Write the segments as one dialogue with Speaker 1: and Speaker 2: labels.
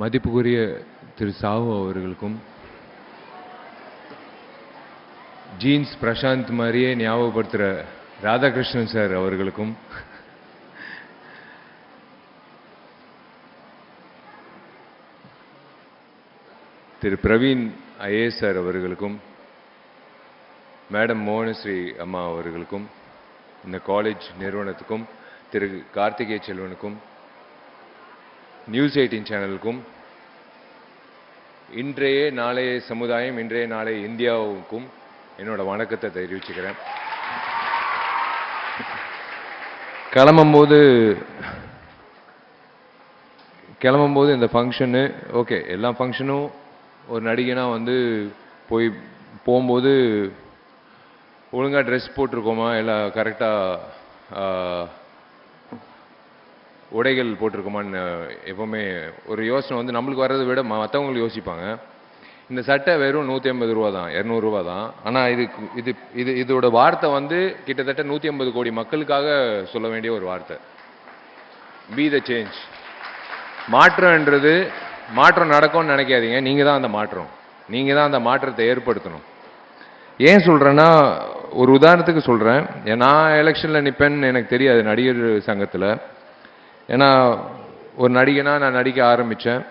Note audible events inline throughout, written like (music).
Speaker 1: மதிப்புக்குரிய திரு சாஹு அவர்களுக்கும் ஜீன்ஸ் பிரசாந்த் மாதிரியே ஞாபகப்படுத்துகிற ராதாகிருஷ்ணன் சார் அவர்களுக்கும் திரு பிரவீன் ஐஏஎஸ் சார் அவர்களுக்கும் மேடம் மோகனஸ்ரீ அம்மா அவர்களுக்கும் இந்த காலேஜ் நிறுவனத்துக்கும் திரு கார்த்திகேய செல்வனுக்கும் நியூஸ் எயிட்டின் சேனலுக்கும் இன்றைய நாளைய சமுதாயம் இன்றைய நாளைய இந்தியாவுக்கும் என்னோட வணக்கத்தை தெரிவிச்சுக்கிறேன். கிளம்பும்போது கிளம்பும்போது இந்த ஃபங்க்ஷனு ஓகே எல்லா ஃபங்க்ஷனும் ஒரு நடிகனாக வந்து போய் போகும்போது ஒழுங்காக ட்ரெஸ் போட்டிருக்கோமா? எல்லாம் கரெக்டாக உடைகள் போட்டிருக்குமான்னு எப்போவுமே ஒரு யோசனை வந்து நம்மளுக்கு வர்றதை விட மற்றவங்களுக்கு யோசிப்பாங்க. இந்த சட்டை வெறும் நூற்றி ஐம்பது ரூபா தான் இரநூறுவா தான். ஆனால் இது இது இது இதோட வார்த்தை வந்து கிட்டத்தட்ட நூற்றி ஐம்பது கோடி மக்களுக்காக சொல்ல வேண்டிய ஒரு வார்த்தை. பி த சேஞ்ச் மாற்றம்ன்றது மாற்றம் நடக்கும்னு நினைக்காதீங்க. நீங்கள் தான் அந்த மாற்றம். நீங்கள் தான் அந்த மாற்றத்தை ஏற்படுத்தணும். ஏன் சொல்கிறேன்னா ஒரு உதாரணத்துக்கு சொல்கிறேன் நான் எலெக்ஷனில் நிற்பேன்னு எனக்கு தெரியாது நடிகர் சங்கத்தில். ஏன்னா ஒரு நடிகனா நான் நடிக்க ஆரம்பித்தேன்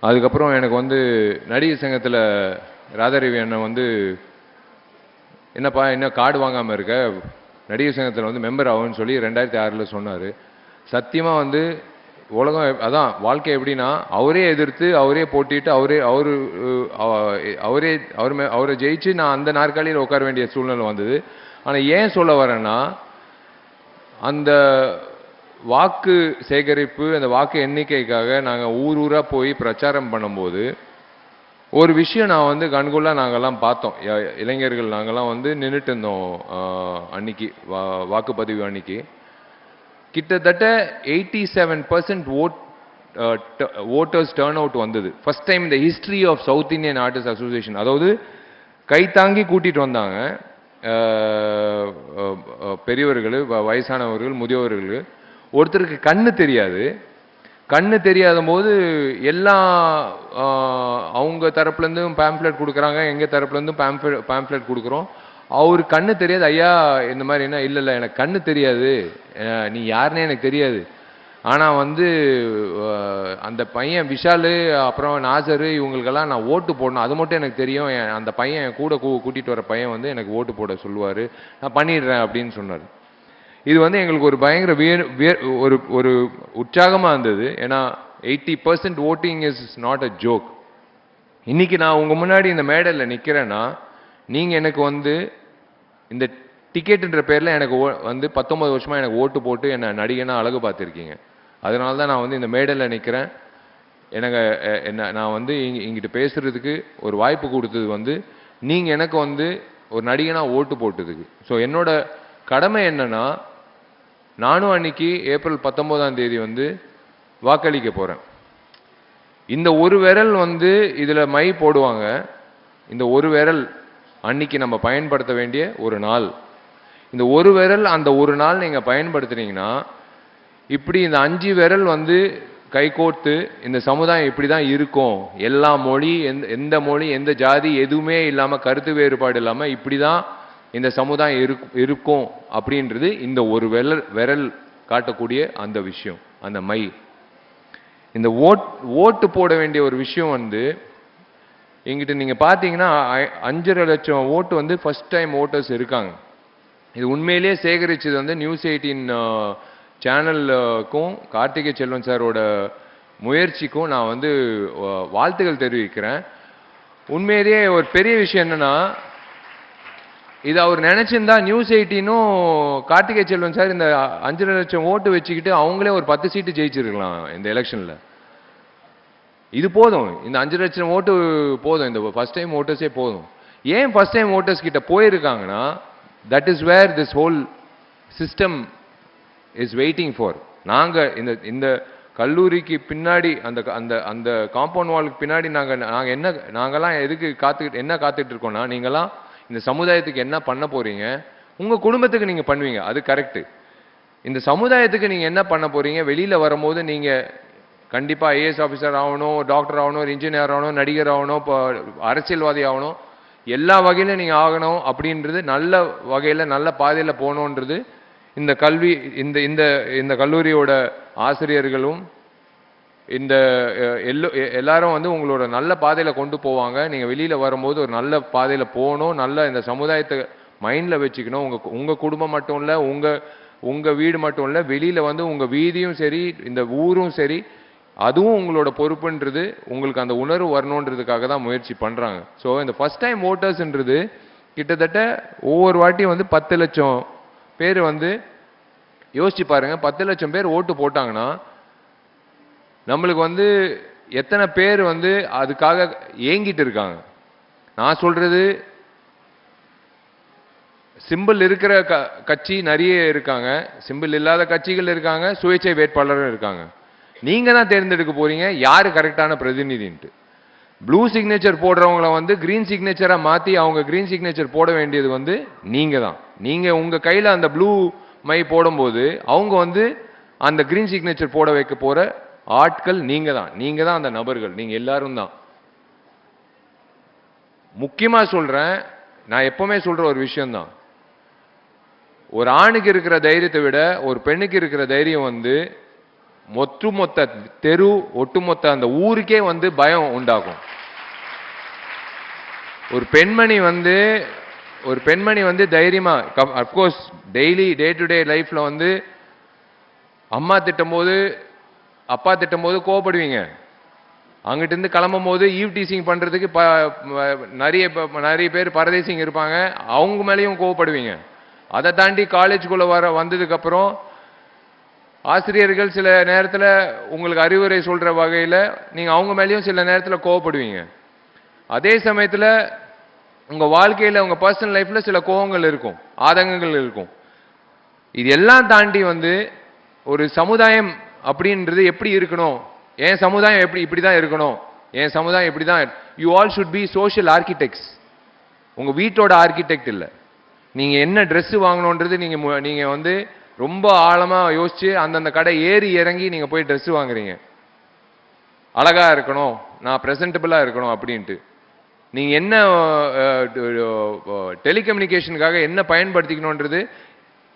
Speaker 1: அதுக்கப்புறம் எனக்கு வந்து நடிகர் சங்கத்தில் ராதாரவி அண்ணன் வந்து என்னப்பா என்ன கார்டு வாங்காமல் இருக்க? நடிகர் சங்கத்தில் வந்து மெம்பர் ஆகும்னு சொல்லி ரெண்டாயிரத்தி ஆறில் சொன்னார். சத்தியமாக வந்து உலகம் அதான் வாழ்க்கை எப்படின்னா அவரே எதிர்த்து அவரே போட்டிட்டு அவரே அவரு அவரே அவர் மே- அவரை ஜெயிச்சு நான் அந்த நாற்காலியில் உட்கார வேண்டிய சூழ்நிலை வந்தது. ஆனால் ஏன் சொல்ல வரேன்னா அந்த வாக்கு சேகரிப்பு அந்த வாக்கு எண்ணிக்கைக்காக நாங்கள் ஊர் ஊராக போய் பிரச்சாரம் பண்ணும்போது ஒரு விஷயம் நான் வந்து கண்கொள்ளாக நாங்கள்லாம் பார்த்தோம். இளைஞர்கள் நாங்கள்லாம் வந்து நின்றுட்டு இருந்தோம் அன்னைக்கு வா- வாக்குப்பதிவு அன்னைக்கு. கிட்டத்தட்ட eighty seven percent vote voters turn out வந்தது. ஃபஸ்ட் டைம் இந்த history of South Indian artist association அதாவது கைத்தாங்கி கூட்டிகிட்டு வந்தாங்க. பெரியவர்கள் வ- வயசானவர்கள் முதியவர்கள். ஒருத்தருக்கு கண்ணு தெரியாது. கண்ணு தெரியாத போது எல்லா அவங்க தரப்புலேருந்தும் பேம்ப்ளெட் கொடுக்குறாங்க எங்கள் தரப்புலேருந்தும் பேம்ப்ளெட் பேம்ப்ளெட் கொடுக்குறோம். அவர் கண்ணு தெரியாது ஐயா இந்த மாதிரி என்ன? இல்லை இல்லை எனக்கு கண்ணு தெரியாது. நீ யாருன்னே எனக்கு தெரியாது. ஆனால் வந்து அந்த பையன் விஷால் அப்புறம் நாசரு இவங்களுக்கெல்லாம் நான் ஓட்டு போடணும். அது மட்டும் எனக்கு தெரியும். என் அந்த பையன் என் கூட கூ கூட்டிகிட்டு வர பையன் வந்து எனக்கு ஓட்டு போட சொல்லுவார். நான் பண்ணிடுறேன் அப்படின்னு சொன்னார். இது வந்து எங்களுக்கு ஒரு பயங்கர வியர் ஒரு ஒரு உற்சாகமாக இருந்தது. ஏன்னா eighty percent voting is not a joke இன்னைக்கு நான் உங்கள் முன்னாடி இந்த மேடலில் நிற்கிறேன்னா நீங்கள் எனக்கு வந்து இந்த டிக்கெட்டுன்ற பேரில் எனக்கு ஓ- வந்து பத்தொம்பது வருஷமாக எனக்கு ஓட்டு போட்டு என்னை நடிகனா அழகு பார்த்துருக்கீங்க. அதனால தான் நான் வந்து இந்த மேடலில் நிற்கிறேன் எனக்கு என்ன நான் வந்து இங்க இங்கிட்டு பேசுகிறதுக்கு ஒரு வாய்ப்பு கொடுத்தது வந்து நீங்கள் எனக்கு வந்து ஒரு நடிகனாக ஓட்டு போட்டதுக்கு. ஸோ என்னோட கடமை என்னன்னா நானும் அன்னைக்கு ஏப்ரல் பத்தொம்போதாம் தேதி வந்து வாக்களிக்க போகிறேன் இந்த ஒரு விரல் வந்து இதில் மை போடுவாங்க. இந்த ஒரு விரல் அன்னைக்கு நம்ம பயன்படுத்த வேண்டிய ஒரு நாள். இந்த ஒரு விரல் அந்த ஒரு நாள் நீங்கள் பயன்படுத்துனீங்கன்னா இப்படி இந்த அஞ்சு விரல் வந்து கைகோர்த்து இந்த சமுதாயம் இப்படி தான் இருக்கும். எல்லா மொழி எந்த எந்த மொழி எந்த ஜாதி எதுவுமே இல்லாமல் கருத்து வேறுபாடு இல்லாமல் இப்படி தான் இந்த சமுதாயம் இருக் இருக்கும் அப்படின்றது இந்த ஒரு விரல் விரல் காட்டக்கூடிய அந்த விஷயம் அந்த மை. இந்த ஓட் ஓட்டு போட வேண்டிய ஒரு விஷயம் வந்து எங்கிட்ட நீங்கள் பார்த்தீங்கன்னா அஞ்சரை லட்சம் ஓட்டு வந்து ஃபஸ்ட் டைம் ஓட்டர்ஸ் இருக்காங்க. இது உண்மையிலேயே சேகரிச்சது வந்து நியூஸ் எயிட்டீன் சேனலுக்கும் கார்த்திகை செல்வன் சாரோட முயற்சிக்கும் நான் வந்து வாழ்த்துக்கள் தெரிவிக்கிறேன். உண்மையிலேயே ஒரு பெரிய விஷயம் என்னென்னா இது அவர் நினைச்சிருந்தா நியூஸ் எயிட்டினும் கார்த்திகை செல்வன் சார் இந்த அஞ்சரை லட்சம் ஓட்டு வச்சுக்கிட்டு அவங்களே ஒரு பத்து சீட்டு ஜெயிச்சிருக்கலாம் இந்த எலெக்ஷனில் இது போதும். இந்த அஞ்சு லட்சம் ஓட்டு போதும். இந்த ஃபஸ்ட் டைம் ஓட்டர்ஸே போதும். ஏன் ஃபர்ஸ்ட் டைம் ஓட்டர்ஸ் கிட்ட போயிருக்காங்கன்னா that is where this whole system is waiting for நாங்கள் இந்த இந்த கல்லூரிக்கு பின்னாடி அந்த அந்த அந்த காம்பவுண்ட் வாலுக்கு பின்னாடி நாங்கள் நாங்கள் என்ன நாங்கள்லாம் எதுக்கு காத்துக்கிட்டு என்ன காத்துட்டு இருக்கோம்னா நீங்களாம் இந்த சமுதாயத்துக்கு என்ன பண்ண போறீங்க? உங்கள் குடும்பத்துக்கு நீங்கள் பண்ணுவீங்க. அது கரெக்டு இந்த சமுதாயத்துக்கு நீங்கள் என்ன பண்ண போறீங்க? வெளியில் வரும்போது நீங்கள் கண்டிப்பா ஐஏஎஸ் ஆஃபீஸர் ஆகணும் டாக்டர் ஆகணும் ஒரு இன்ஜினியர் ஆகணும் நடிகர் ஆகணும் இப்போ அரசியல்வாதி ஆகணும். எல்லா வகையிலும் நீங்கள் ஆகணும் அப்படின்றது நல்ல வகையில் நல்ல பாதையில் போகணுன்றது இந்த கல்வி இந்த இந்த இந்த கல்லூரியோட ஆசிரியர்களும் இந்த எல்லோ எ- எல்லாரும் வந்து உங்களோட நல்ல பாதையில் கொண்டு போவாங்க. நீங்கள் வெளியில் வரும்போது ஒரு நல்ல பாதையில் போகணும். நல்ல இந்த சமுதாயத்தை மைண்டில் வச்சுக்கணும். உங்கள் உங்கள் குடும்பம் மட்டும் இல்லை உங்கள் உங்கள் வீடு மட்டும் இல்லை வெளியில் வந்து உங்கள் வீதியும் சரி இந்த ஊரும் சரி அதுவும் உங்களோட பொறுப்புன்றது உங்களுக்கு அந்த உணர்வு வரணுன்றதுக்காக தான் முயற்சி பண்ணுறாங்க ஸோ இந்த ஃபஸ்ட் டைம் ஓட்டர்ஸ்ன்றது கிட்டத்தட்ட ஒவ்வொரு வாட்டியும் வந்து பத்து லட்சம் பேர் வந்து யோசிச்சு பாருங்கள் பத்து லட்சம் பேர் ஓட்டு போட்டாங்கன்னா நம்மளுக்கு வந்து எத்தனை பேர் வந்து அதுக்காக ஏங்கிட்டு இருக்காங்க? நான் சொல்றது சிம்பிள் இருக்கிற க கட்சி நிறைய இருக்காங்க. சிம்பிள் இல்லாத கட்சிகள் இருக்காங்க சுயேட்சை வேட்பாளரும் இருக்காங்க. நீங்க தான் தேர்ந்தெடுக்க போறீங்க யாரு கரெக்டான பிரதிநிதின்ட்டு. ப்ளூ சிக்னேச்சர் போடுறவங்கள வந்து கிரீன் சிக்னேச்சராக மாற்றி அவங்க கிரீன் சிக்னேச்சர் போட வேண்டியது வந்து நீங்கள் தான். நீங்கள் உங்கள் கையில் அந்த ப்ளூ மை போடும்போது அவங்க வந்து அந்த கிரீன் சிக்னேச்சர் போட வைக்க போகிற ஆட்கள் நீங்க தான். நீங்க தான் அந்த நபர்கள். நீங்க எல்லாரும் தான். முக்கியமா சொல்றேன் நான் எப்பவுமே சொல்ற ஒரு விஷயம்தான் ஒரு ஆணுக்கு இருக்கிற தைரியத்தை விட ஒரு பெண்ணுக்கு இருக்கிற தைரியம் வந்து ஒட்டுமொத்த தெரு ஒட்டுமொத்த அந்த ஊருக்கே வந்து பயம் உண்டாகும். ஒரு பெண்மணி வந்து ஒரு பெண்மணி வந்து தைரியமா of course daily day to day லைஃப்ல வந்து அம்மா திட்டும் போது அப்பா திட்டும் போது கோவப்படுவீங்க. அங்கிட்டு இருந்து கிளம்பும் போது ஈவ் டீசிங் பண்றதுக்கு ப நிறைய நிறைய பேர் பரதேசிங்க இருப்பாங்க. அவங்க மேலேயும் கோவப்படுவீங்க. அதை தாண்டி காலேஜுக்குள்ள வர வந்ததுக்கு அப்புறம் ஆசிரியர்கள் சில நேரத்தில் உங்களுக்கு அறிவுரை சொல்ற வகையில் நீங்க அவங்க மேலேயும் சில நேரத்தில் கோவப்படுவீங்க. அதே சமயத்தில் உங்க வாழ்க்கையில் உங்க பர்சனல் லைஃப்ல சில கோவங்கள் இருக்கும் ஆதங்கங்கள் இருக்கும். இது எல்லாம் தாண்டி வந்து ஒரு சமுதாயம் அப்படின்றது எப்படி இருக்கணும்? என் சமுதாயம் எப்படி இப்படி தான் இருக்கணும்? என் சமுதாயம் இப்படி தான் you all should be social architects உங்கள் வீட்டோட ஆர்கிடெக்ட் இல்லை. நீங்கள் என்ன ட்ரெஸ்ஸு வாங்கணுன்றது நீங்கள் மு- வந்து ரொம்ப ஆழமாக யோசித்து அந்தந்த கடை ஏறி இறங்கி நீங்கள் போய் ட்ரெஸ்ஸு வாங்குறீங்க. அழகாக இருக்கணும். நான் பிரசன்டபிளா இருக்கணும் அப்படின்ட்டு. நீங்கள் என்ன டெலிகம்யூனிகேஷனுக்காக என்ன பயன்படுத்திக்கணுன்றது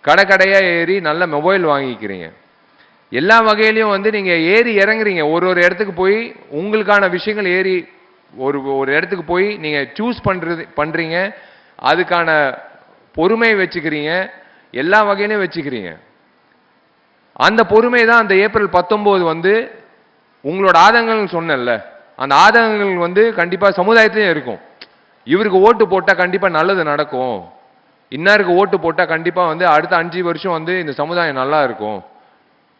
Speaker 1: கடை கடையாக ஏறி நல்ல மொபைல் வாங்கிக்கிறீங்க. எல்லா வகையிலையும் வந்து நீங்கள் ஏறி இறங்குறீங்க. ஒரு ஒரு இடத்துக்கு போய் உங்களுக்கான விஷயங்கள் ஏறி ஒரு ஒரு இடத்துக்கு போய் நீங்கள் சூஸ் பண்ணுறது பண்ணுறீங்க அதுக்கான பொறுமையை வச்சுக்கிறீங்க. எல்லா வகையிலையும் வச்சுக்கிறீங்க. அந்த பொறுமை தான் அந்த ஏப்ரல் பத்தொம்போது வந்து உங்களோட ஆதங்கங்கள் சொன்னேன்ல. அந்த ஆதங்கங்கள் வந்து கண்டிப்பாக சமுதாயத்திலையும் இருக்கும். இவருக்கு ஓட்டு போட்டால் கண்டிப்பாக நல்லது நடக்கும். இன்னாருக்கு ஓட்டு போட்டால் கண்டிப்பாக வந்து அடுத்த அஞ்சு வருஷம் வந்து இந்த சமுதாயம் நல்லா இருக்கும்.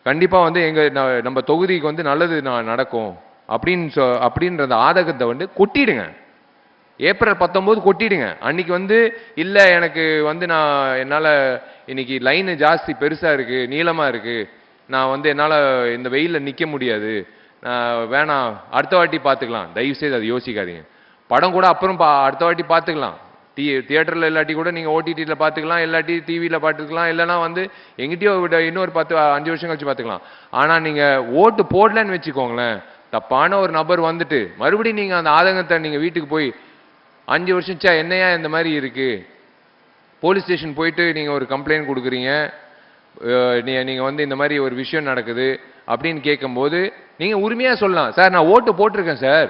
Speaker 1: கண்டிப்பாக வந்து எங்கள் ந- நம்ம தொகுதிக்கு வந்து நல்லது நான் நடக்கும். அப்படின்னு சொ- அப்படின்ற அந்த ஆதகத்தை வந்து கொட்டிடுங்க. ஏப்ரல் பத்தொம்போது கொட்டிடுங்க. அன்னைக்கு வந்து இல்லை எனக்கு வந்து நான் என்னால் இன்னைக்கு லைனு ஜாஸ்தி பெருசாக இருக்குது நீளமாக இருக்குது நான் வந்து என்னால் இந்த வெயிலில் நிற்க முடியாது. நான் வேணாம் அடுத்த வாட்டி பார்த்துக்கலாம் தயவு செய்து அதை யோசிக்காதீங்க. படம் கூட அப்புறம் பா அடுத்த வாட்டி பார்த்துக்கலாம் டி தியேட்டரில் இல்லாட்டி கூட நீங்கள் ஓடிடியில் பார்த்துக்கலாம் இல்லாட்டி டிவியில் பார்த்துக்கலாம் இல்லைன்னா வந்து எங்கிட்டயோ விட இன்னொரு பத்து அஞ்சு வருஷம் கழிச்சு பார்த்துக்கலாம் ஆனால் நீங்கள் ஓட்டு போடலன்னு வச்சுக்கோங்களேன் தப்பான ஒரு நபர் வந்துட்டு மறுபடியும் நீங்கள் அந்த ஆதங்கத்தை நீங்கள் வீட்டுக்கு போய் அஞ்சு வருஷம் சே என்னையா இந்த மாதிரி இருக்குது போலீஸ் ஸ்டேஷன் போயிட்டு நீங்கள் ஒரு கம்ப்ளைண்ட் கொடுக்குறீங்க நீங்கள் நீ- வந்து இந்த மாதிரி ஒரு விஷயம் நடக்குது அப்படின்னு கேட்கும்போது நீங்கள் உரிமையாக சொல்லலாம். சார் நான் ஓட்டு போட்டிருக்கேன் சார்.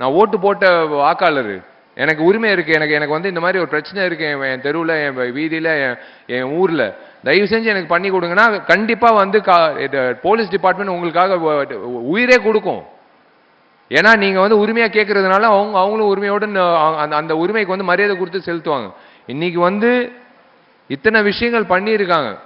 Speaker 1: நான் ஓட்டு போட்ட வாக்காளர். எனக்கு உரிமை இருக்குது எனக்கு எனக்கு வந்து இந்த மாதிரி ஒரு பிரச்சனை இருக்குது என் தெருவில் என் வீதியில் என் என் ஊரில். தயவு செஞ்சு எனக்கு பண்ணி கொடுங்கன்னா கண்டிப்பாக வந்து கா- இது போலீஸ் டிபார்ட்மெண்ட் உங்களுக்காக உயிரே கொடுக்கும். ஏன்னா நீங்கள் வந்து உரிமையாக கேட்குறதுனால அவங்க அவங்களும் உரிமையோடு அந்த அந்த உரிமைக்கு வந்து மரியாதை கொடுத்து செலுத்துவாங்க. இன்றைக்கி வந்து இத்தனை விஷயங்கள் பண்ணியிருக்காங்க.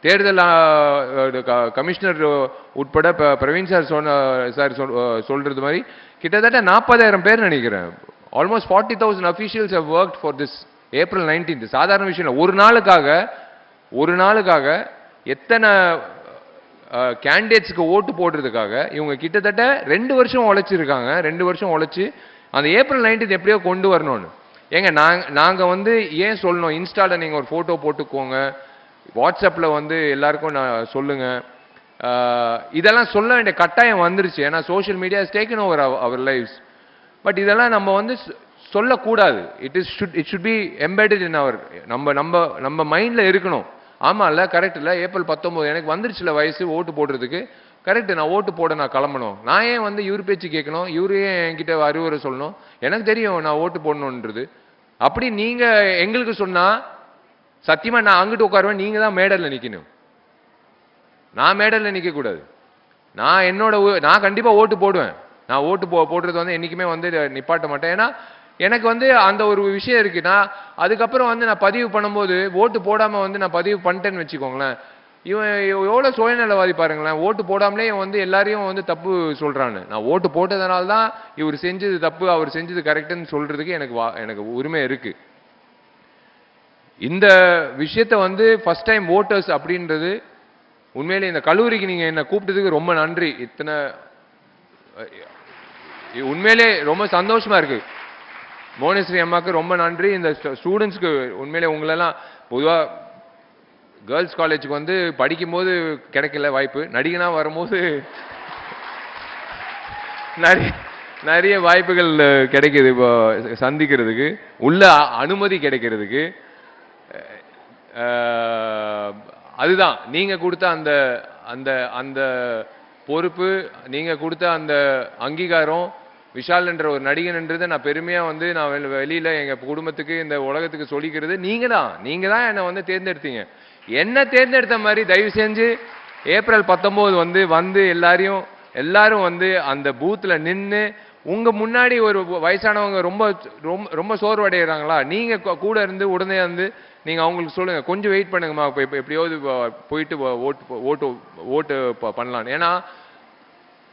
Speaker 1: தேர்தல் கமிஷனர் உட்பட ப- பிரவீன் சார் சொன்ன சார் சொல்- சொல்கிறது மாதிரி கிட்டத்தட்ட நாற்பதாயிரம் பேர் நினைக்கிறேன். Almost forty thousand officials have work for this April nineteenth சாதாரண விஷயம் இல்லை. ஒரு நாளுக்காக ஒரு நாளுக்காக எத்தனை கேண்டிடேட்ஸ்க்கு ஓட்டு போடுறதுக்காக இவங்க கிட்டத்தட்ட ரெண்டு வருஷம் உழைச்சிருக்காங்க. ரெண்டு வருஷம் உழைச்சி அந்த ஏப்ரல் நைன்டீன்த் எப்படியோ கொண்டு வரணும்னு. ஏங்க நாங்கள் நாங்கள் வந்து ஏன் சொல்லணும்? இன்ஸ்டால நீங்கள் ஒரு ஃபோட்டோ போட்டுக்கோங்க. வாட்ஸ்அப்பில் வந்து எல்லாருக்கும் நான் சொல்லுங்கள் இதெல்லாம் சொல்ல வேண்டிய கட்டாயம் வந்துருச்சு. ஏன்னா social media taken over our lives but இதெல்லாம் நம்ம வந்து சொல்லக்கூடாது. It is should it should be embedded in our நம்ம நம்ம நம்ம மைண்டில் இருக்கணும். ஆமா கரெக்ட் இல்லை. ஏப்ரல் பத்தொம்போது எனக்கு வந்துருச்சுல வயசு ஓட்டு போடுறதுக்கு. கரெக்ட் நான் ஓட்டு போட நான் கிளம்பணும். நான் ஏன் வந்து இவர் பேச்சு கேட்கணும்? இவரு ஏன் என்கிட்ட அறிவுரை சொல்லணும்? எனக்கு தெரியும் நான் ஓட்டு போடணுன்றது. அப்படி நீங்கள் எங்களுக்கு சொன்னால் சத்தியமாக நான் அங்கிட்டு உட்காருவேன் நீங்கள் தான் மேடலில் நிற்கணும் நான் மேடலில் நிற்கக்கூடாது நான் என்னோட நான் கண்டிப்பாக ஓட்டு போடுவேன். நான் ஓட்டு போ போடுறது வந்து என்றைக்குமே வந்து நிப்பாட்ட மாட்டேன். ஏன்னா எனக்கு வந்து அந்த ஒரு விஷயம் இருக்குன்னா அதுக்கப்புறம் வந்து நான் பதிவு பண்ணும்போது ஓட்டு போடாமல் வந்து நான் பதிவு பண்ணிட்டேன்னு வச்சுக்கோங்களேன். இவன் எவ்வளோ சுயநலவாதி பாருங்களேன். ஓட்டு போடாமலே இவன் வந்து எல்லாரையும் வந்து தப்பு சொல்கிறான்னு நான் ஓட்டு போட்டதுனால தான் இவர் செஞ்சது தப்பு அவர் செஞ்சது கரெக்டுன்னு சொல்கிறதுக்கு எனக்கு வா- எனக்கு உரிமை இருக்குது இந்த விஷயத்த வந்து ஃபஸ்ட் டைம் ஓட்டர்ஸ் அப்படின்றது உண்மையிலே இந்த கல்லூரிக்கு நீங்கள் என்னை கூப்பிட்டதுக்கு ரொம்ப நன்றி. இத்தனை உண்மையிலே ரொம்ப சந்தோஷமா இருக்கு. மோனேஸ்வரி அம்மாவுக்கு ரொம்ப நன்றி. இந்த ஸ்டூடெண்ட்ஸ்க்கு உண்மையிலே உங்களெல்லாம் பொதுவாக கேர்ள்ஸ் காலேஜுக்கு வந்து படிக்கும்போது கிடைக்கல வாய்ப்பு. நடிகனாக வரும்போது நிறைய நிறைய வாய்ப்புகள் கிடைக்கிது இப்போ சந்திக்கிறதுக்கு. உள்ள அனுமதி கிடைக்கிறதுக்கு. அதுதான். நீங்கள் கொடுத்த அந்த அந்த அந்த பொறுப்பு நீங்கள் கொடுத்த அந்த அங்கீகாரம் விஷால் என்ற ஒரு நடிகன்ன்றதை நான் பெருமையாக வந்து நான் வெளி- எங்கள் குடும்பத்துக்கு இந்த உலகத்துக்கு சொல்லிக்கிறது. நீங்கள் தான் நீங்கள் தான் என்னை வந்து தேர்ந்தெடுத்தீங்க. என்ன தேர்ந்தெடுத்த மாதிரி தயவு செஞ்சு ஏப்ரல் பத்தொம்போது வந்து வந்து எல்லாரையும் எல்லாரும் வந்து அந்த பூத்தில் நின்று உங்கள் முன்னாடி ஒரு வயசானவங்க ரொம்ப ரொம்ப ரொம்ப சோர்வடைகிறாங்களா? நீங்கள் கூட இருந்து உடனே வந்து நீங்கள் அவங்களுக்கு சொல்லுங்கள் கொஞ்சம் வெயிட் பண்ணுங்கம்மா. இப்போ இப்போ எப்படியாவது போயிட்டு ஓட்டு ஓட்டு ஓட்டு பண்ணலான்னு. பண்ணலாம் ஏன்னா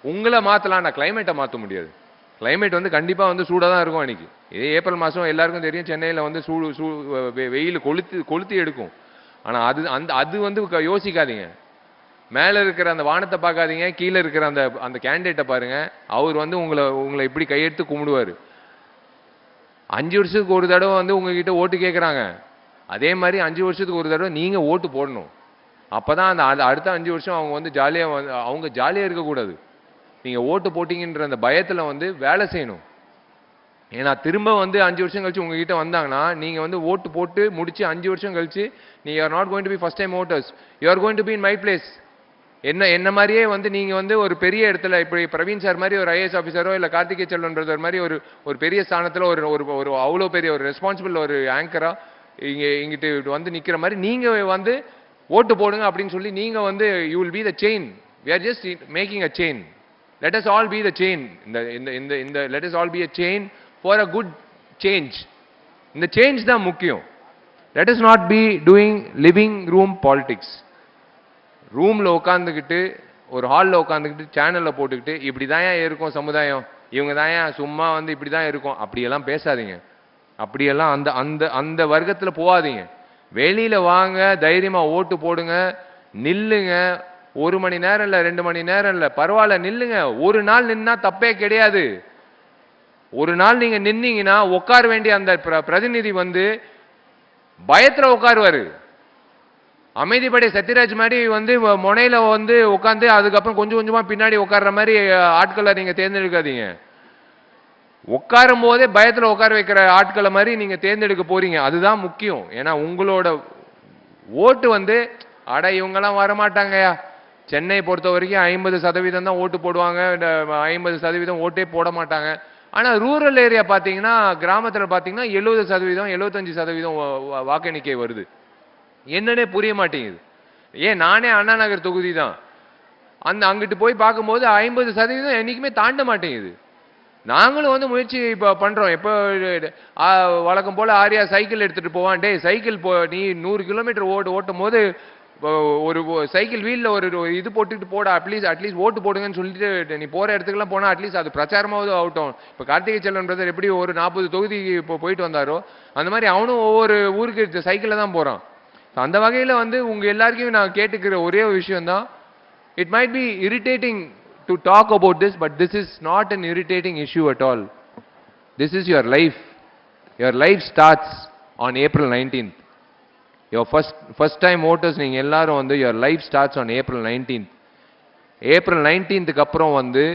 Speaker 1: உங்களை மாற்றலாம் நான் கிளைமேட்டை மாற்ற முடியாது. கிளைமேட் வந்து கண்டிப்பாக வந்து சூடாக தான் இருக்கும் அன்னைக்கு. இதே ஏப்ரல் மாதம் எல்லாருக்கும் தெரியும் சென்னையில் வந்து சூடு சூ வெ- வெயில் கொளுத்து கொளுத்தி எடுக்கும். ஆனால் அது அந்த அது வந்து க- யோசிக்காதீங்க. மேலே இருக்கிற அந்த வானத்தை பார்க்காதீங்க கீழே இருக்கிற அந்த அந்த கேண்டிடேட்டை பாருங்கள் அவர் வந்து உங்களை உங்களை இப்படி கையெடுத்து கும்பிடுவார். அஞ்சு வருஷத்துக்கு ஒரு தடவை வந்து உங்ககிட்ட ஓட்டு கேட்குறாங்க அதே மாதிரி அஞ்சு வருஷத்துக்கு ஒரு தடவை நீங்கள் ஓட்டு போடணும். அப்போ தான் அந்த அடுத்த அஞ்சு வருஷம் அவங்க வந்து ஜாலியாக வந்து அவங்க ஜாலியாக இருக்கக்கூடாது. நீங்கள் ஓட்டு போட்டிங்கன்ற அந்த பயத்தில் வந்து வேலை செய்யணும். ஏன்னா திரும்ப வந்து அஞ்சு வருஷம் கழிச்சு உங்ககிட்ட வந்தாங்கன்னா நீங்கள் வந்து ஓட்டு போட்டு முடிச்சு அஞ்சு வருஷம் கழிச்சு நீ are not going to be first time voters you are going to be in my place என்ன என்ன மாதிரியே வந்து நீங்கள் வந்து ஒரு பெரிய இடத்துல இப்படி பிரவீன் சார் மாதிரி ஒரு ஐஏஎஸ் ஆஃபீஸரோ இல்லை கார்த்திகே செல்வன் மாதிரி ஒரு ஒரு பெரிய ஸ்தானத்தில் ஒரு ஒரு ஒரு அவ்வளோ பெரிய ஒரு ரெஸ்பான்சிபிள் ஒரு ஆங்கராக இங்கே இங்கிட்டு வந்து நிற்கிற மாதிரி நீங்கள் வந்து ஓட்டு போடுங்க அப்படின்னு சொல்லி நீங்கள் வந்து you will be the chain we are just making a chain let us all be the chain. இந்த இந்த இந்த இந்த let us all be a chain for a good change. இந்த சேஞ்ச் தான் முக்கியம். Let us not be doing living room politics ரூமில் உட்காந்துக்கிட்டு ஒரு ஹாலில் உட்காந்துக்கிட்டு சேனலில் போட்டுக்கிட்டு இப்படி தான் இருக்கும் சமுதாயம்? இவங்க தான் சும்மா வந்து இப்படி தான் இருக்கும்? அப்படியெல்லாம் பேசாதீங்க. அப்படியெல்லாம் அந்த அந்த அந்த வர்க்கத்தில் போகாதீங்க வெளியில் வாங்க தைரியமாக ஓட்டு போடுங்க நில்லுங்க ஒரு மணி நேரம் இல்லை ரெண்டு மணி நேரம் இல்லை. பரவாயில்ல நில்லுங்க. ஒரு நாள் நின்னா தப்பே கிடையாது. ஒரு நாள் நீங்க நின்னீங்கன்னா உட்கார வேண்டிய அந்த பிர- பிரதிநிதி வந்து பயத்துல உட்காருவாரு. அமைதிப்படை சத்யராஜ் மாதிரி வந்து வ- முனையில வந்து உட்காந்து அதுக்கப்புறம் கொஞ்சம் கொஞ்சமா பின்னாடி உட்கார்ற மாதிரி ஆட்களை நீங்க தேர்ந்தெடுக்காதீங்க. உட்காரும் போதே பயத்துல உட்கார வைக்கிற ஆட்களை மாதிரி நீங்க தேர்ந்தெடுக்க போறீங்க. அதுதான் முக்கியம். ஏன்னா உங்களோட ஓட்டு வந்து அட இவங்கெல்லாம் வரமாட்டாங்கயா சென்னை பொறுத்த வரைக்கும் ஐம்பது சதவீதம் தான் ஓட்டு போடுவாங்க. ஐம்பது சதவீதம் ஓட்டே போட மாட்டாங்க. ஆனால் ரூரல் ஏரியா பார்த்தீங்கன்னா கிராமத்தில் பார்த்தீங்கன்னா எழுபது சதவீதம் எழுபத்தஞ்சு சதவீதம் வாக்கெண்ணிக்கை வருது. என்னன்னே புரிய மாட்டேங்குது. ஏன் நானே அண்ணா நகர் தொகுதி தான். அந்த அங்கிட்டு போய் பார்க்கும்போது ஐம்பது சதவீதம் என்றைக்குமே தாண்ட மாட்டேங்குது. நாங்களும் வந்து முயற்சி இப்போ பண்ணுறோம் எப்போ வழக்கம் போல் ஆரியா சைக்கிள் எடுத்துகிட்டு போவான். டே சைக்கிள் போ நீ நூறு கிலோமீட்டர் ஓட்டு ஓட்டும் போது ஒரு சைக்கிள் வீலில் ஒரு இது போட்டுக்கிட்டு போடா அட்லீஸ்ட் அட்லீஸ்ட் ஓட்டு போடுங்கன்னு சொல்லிட்டு நீ போகிற இடத்துக்குலாம் போனால் அட்லீஸ்ட் அது பிரச்சாரமாவது ஆகட்டும். இப்போ கார்த்திகை செல்வன் பிரதர் எப்படி ஒரு நாற்பது தொகுதி இப்போ போயிட்டு வந்தாரோ அந்த மாதிரி அவனும் ஒவ்வொரு ஊருக்கு சைக்கிளில் தான் போகிறான் அந்த வகையில் வந்து உங்கள் எல்லாருக்கும் நான் கேட்டுக்கிற ஒரே விஷயம் தான் it might be irritating to talk about this but this is not an irritating issue at all this is your life your life starts on April nineteenth your first first time voters நீங்கள் எல்லாரும் வந்து your life starts on April nineteenth April நைன்டீன்த்துக்கு அப்புறம் வந்து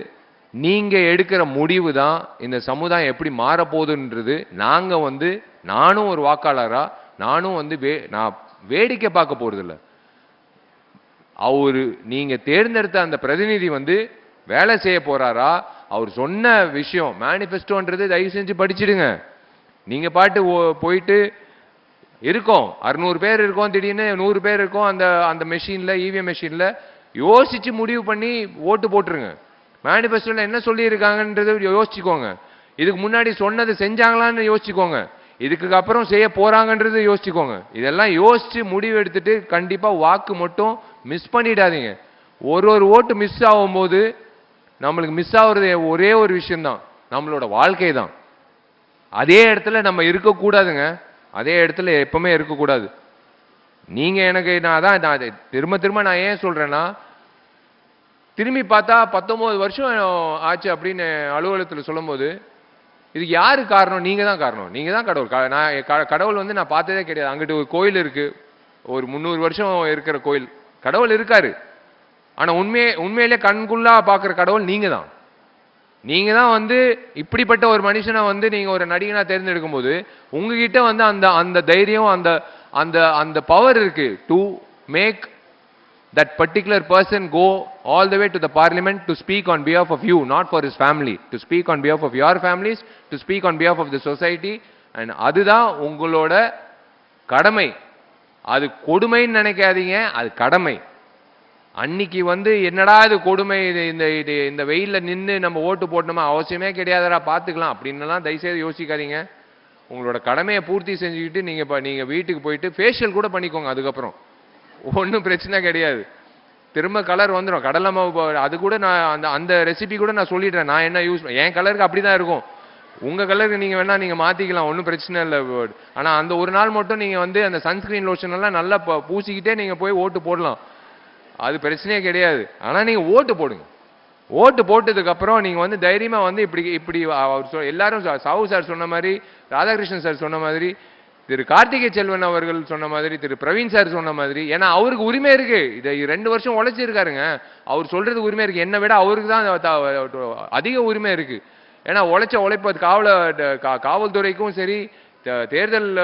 Speaker 1: நீங்கள் எடுக்கிற முடிவு தான் இந்த சமுதாயம் எப்படி மாறப்போகுதுன்றது. நாங்கள் வந்து நானும் ஒரு வாக்காளராக நானும் வந்து வே நான் வேடிக்கை பார்க்க போகிறதில்ல அவர் நீங்கள் தேர்ந்தெடுத்த அந்த பிரதிநிதி வந்து வேலை செய்ய போகிறாரா அவர் சொன்ன விஷயம் மேனிஃபெஸ்டோன்றது தயவு செஞ்சு படிச்சிடுங்க. நீங்கள் பாட்டு போயிட்டு இருக்கோம். அறுநூறு பேர் இருக்கோம் திடீர்னு நூறு பேர் இருக்கோம் அந்த அந்த மெஷினில் இவிஎம் மெஷினில் யோசித்து முடிவு பண்ணி ஓட்டு போட்டுருங்க. மேனிஃபெஸ்டோவில் என்ன சொல்லியிருக்காங்கன்றது யோசிச்சுக்கோங்க. இதுக்கு முன்னாடி சொன்னது செஞ்சாங்களான்னு யோசிச்சுக்கோங்க. இதுக்கு அப்புறம் செய்ய போகிறாங்கன்றது யோசிச்சுக்கோங்க. இதெல்லாம் யோசித்து முடிவு எடுத்துட்டு கண்டிப்பாக வாக்கு மட்டும் மிஸ் பண்ணிடாதீங்க. ஒரு ஒரு ஓட்டு மிஸ் ஆகும்போது நம்மளுக்கு மிஸ் ஆகுறது ஒரே ஒரு விஷயம்தான். நம்மளோட வாழ்க்கை தான் அதே இடத்துல நம்ம இருக்கக்கூடாதுங்க. அதே இடத்துல எப்பவுமே இருக்கக்கூடாது. நீங்கள் எனக்கு நான் அதான் நான் திரும்ப திரும்ப நான் ஏன் சொல்கிறேன்னா திரும்பி பார்த்தா பத்தொம்போது வருஷம் ஆச்சு அப்படின்னு அலுவலகத்தில் சொல்லும்போது இதுக்கு யார் காரணம்? நீங்கள் தான் காரணம். நீங்கள் தான் கடவுள். க- நான் க- கடவுள் வந்து நான் பார்த்ததே கிடையாது. அங்கிட்டு ஒரு கோயில் இருக்குது ஒரு முந்நூறு வருஷம் இருக்கிற கோயில். கடவுள் இருக்காரு. ஆனால் உண்மையே உண்மையிலே கண்குள்ளா பார்க்குற கடவுள் நீங்கள் தான். நீங்கள் தான் வந்து இப்படிப்பட்ட ஒரு மனுஷனை வந்து நீங்கள் ஒரு நடிகனாக தேர்ந்தெடுக்கும் போது உங்ககிட்ட வந்து அந்த அந்த தைரியம் அந்த அந்த அந்த பவர் இருக்கு to make that particular person go all the way to the parliament to speak on behalf of you not for his family to speak on behalf of your families to speak on behalf of the society and அதுதான் உங்களோட கடமை அது கொடுமைன்னு நினைக்காதீங்க அது கடமை அன்னைக்கு வந்து என்னடா இது கொடுமை இது இந்த இது இந்த வெயிலில் நின்று நம்ம ஓட்டு போடணுமா? அவசியமே கிடையாதுடா பார்த்துக்கலாம் அப்படின்னுலாம் தயவுசெய்து யோசிக்காதீங்க. உங்களோட கடமையை பூர்த்தி செஞ்சுக்கிட்டு நீங்கள் இப்போ நீங்கள் வீட்டுக்கு போயிட்டு ஃபேஷியல் கூட பண்ணிக்கோங்க அதுக்கப்புறம். ஒன்றும் பிரச்சனை கிடையாது. திரும்ப கலர் வந்துடும் கடலை மாவு அது கூட நான் அந்த அந்த ரெசிபி கூட நான் சொல்லிடுறேன். நான் என்ன யூஸ் என் கலருக்கு அப்படி தான் இருக்கும். உங்கள் கலருக்கு நீங்கள் வேணால் நீங்கள் மாற்றிக்கலாம் ஒன்றும் பிரச்சனை இல்லை ஆனால் அந்த ஒரு நாள் மட்டும் நீங்கள் வந்து அந்த சன்ஸ்கிரீன் லோஷன் எல்லாம் நல்லா ப- பூசிக்கிட்டே நீங்கள் போய் ஓட்டு போடலாம். அது பிரச்சனையே கிடையாது. ஆனால் நீங்கள் ஓட்டு போடுங்க. ஓட்டு போட்டதுக்கப்புறம் நீங்கள் வந்து தைரியமாக வந்து இப்படி இப்படி அவர் சொ- எல்லாரும் சாவு சார் சொன்ன மாதிரி ராதாகிருஷ்ணன் சார் சொன்ன மாதிரி திரு கார்த்திகை செல்வன் அவர்கள் சொன்ன மாதிரி திரு பிரவீன் சார் சொன்ன மாதிரி ஏன்னா அவருக்கு உரிமை இருக்கு. இதை ரெண்டு வருஷம் உழைச்சிருக்காருங்க. அவர் சொல்றதுக்கு உரிமை இருக்கு. என்னை விட அவருக்கு தான் அதிக உரிமை இருக்கு. ஏன்னா உழைச்ச உழைப்ப காவல கா- காவல்துறைக்கும் சரி தே- தேர்தல்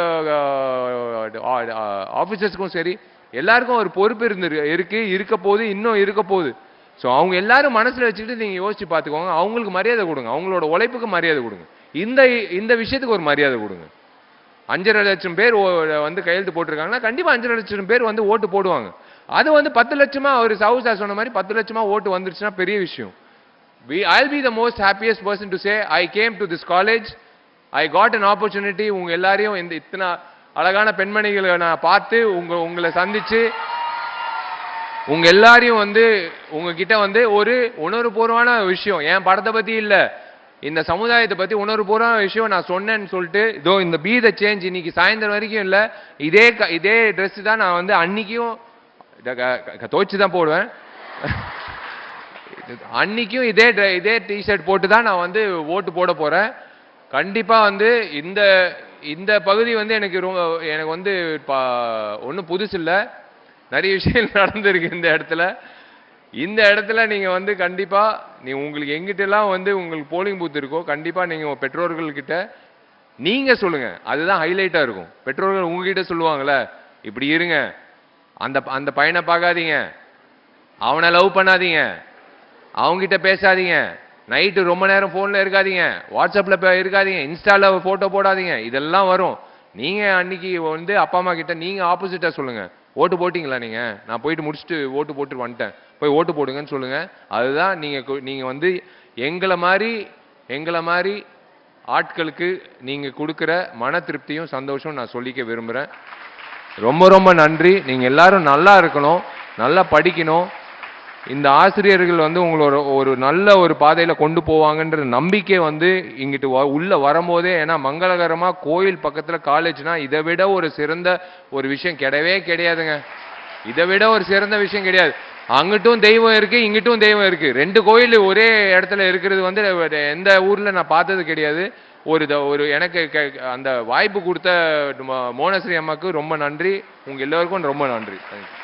Speaker 1: ஆஃபீஸர்ஸுக்கும் சரி எல்லாருக்கும் ஒரு பொறுப்பு இருந்து இருக்கு இருக்க போகுது இன்னும் இருக்க போகுது. ஸோ அவங்க எல்லாரும் மனசில் வச்சுக்கிட்டு நீங்கள் யோசிச்சு பார்த்துக்கோங்க. அவங்களுக்கு மரியாதை கொடுங்க. அவங்களோட உழைப்புக்கு மரியாதை கொடுங்க. இந்த இந்த விஷயத்துக்கு ஒரு மரியாதை கொடுங்க. அஞ்சரை லட்சம் பேர் ஓ- வந்து கையெழுத்து போட்டிருக்காங்கன்னா கண்டிப்பாக அஞ்சரை லட்சம் பேர் வந்து ஓட்டு போடுவாங்க. அது வந்து பத்து லட்சமா அவர் சவுசா சொன்ன மாதிரி பத்து லட்சமா ஓட்டு வந்துருச்சுன்னா பெரிய விஷயம். We I be the most happiest person to say I came to this college I got an opportunity உங்க எல்லாரையும் இந்த இத்தனை அழகான பெண்மணிகளை நான் பார்த்து உங்க உங்களை சந்திச்சு உங்க எல்லாரையும் வந்து உங்ககிட்ட வந்து ஒரு உணர்வுபூர்வமான விஷயம். என் படத்தை பத்தி இல்ல. இந்த சமுதாயத்தை பத்தி உணர்வுபூர்வமான விஷயம் நான் சொன்னேன்னு சொல்லிட்டு இதோ இந்த பீத சேஞ்ச் இன்னைக்கு சாயந்தரம் வரைக்கும் இல்ல. இதே க- இதே ட்ரெஸ் தான் நான் வந்து அன்னைக்கும் துவைச்சு தான் போடுவேன். அன்னைக்கும் இதே dre- இதே டிஷர்ட் போட்டு தான் நான் வந்து ஓட்டு போட போறேன். கண்டிப்பா வந்து இந்த இந்த பகுதி வந்து எனக்கு ரொம்ப எனக்கு வந்து ஒன்றும் புதுசு இல்லை. நிறைய விஷயங்கள் (laughs) நடந்திருக்கு இந்த இடத்துல. இந்த இடத்துல நீங்கள் வந்து கண்டிப்பாக நீ உங்களுக்கு எங்கிட்டலாம் வந்து உங்களுக்கு போலிங் பூத் இருக்கோ கண்டிப்பாக நீங்கள் உங்கள் பெற்றோர்கள்கிட்ட நீங்கள் சொல்லுங்கள் அதுதான் ஹைலைட்டாக இருக்கும். பெற்றோர்கள் உங்ககிட்ட சொல்லுவாங்களே இப்படி இருங்க. அந்த அந்த பையனை பார்க்காதீங்க. அவனை லவ் பண்ணாதீங்க. அவங்ககிட்ட பேசாதீங்க. நைட்டு ரொம்ப நேரம் ஃபோனில் இருக்காதீங்க. வாட்ஸ்அப்பில் இருக்காதீங்க. இன்ஸ்டாவில் ஃபோட்டோ போடாதீங்க. இதெல்லாம் வரும். நீங்கள் அன்னைக்கு வந்து அப்பா அம்மா கிட்ட நீங்கள் ஆப்போசிட்டாக சொல்லுங்கள் ஓட்டு போட்டிங்களா நீங்கள் நான் போயிட்டு முடிச்சுட்டு ஓட்டு போட்டு வந்துட்டேன். போய் ஓட்டு போடுங்கன்னு சொல்லுங்கள் அதுதான் நீங்கள் நீங்கள் வந்து எங்களை மாதிரி எங்களை மாதிரி ஆட்களுக்கு நீங்கள் கொடுக்குற மன திருப்தியும் சந்தோஷம் நான் சொல்லிக்க விரும்புகிறேன் ரொம்ப ரொம்ப நன்றி. நீங்கள் எல்லாரும் நல்லா இருக்கணும். நல்லா படிக்கணும். இந்த ஆசிரியர்கள் வந்து உங்களோட ஒரு நல்ல ஒரு பாதையில் கொண்டு போவாங்கன்ற நம்பிக்கை வந்து இங்கிட்டு வ- உள்ள வரும்போதே ஏன்னா மங்களகரமாக கோயில் பக்கத்தில் காலேஜ்னா இதை விட ஒரு சிறந்த ஒரு விஷயம் கிடையவே கிடையாதுங்க. இதை விட ஒரு சிறந்த விஷயம் கிடையாது. அங்கிட்டும் தெய்வம் இருக்கு இங்கிட்டும் தெய்வம் இருக்கு. ரெண்டு கோயில் ஒரே இடத்துல இருக்கிறது வந்து எந்த ஊர்ல நான் பார்த்தது கிடையாது. ஒரு த- ஒரு எனக்கு க- அந்த வாய்ப்பு கொடுத்த மோனஸ்ரீ அம்மாக்கு ரொம்ப நன்றி. உங்க எல்லாருக்கும் ரொம்ப நன்றி. தேங்க்யூ.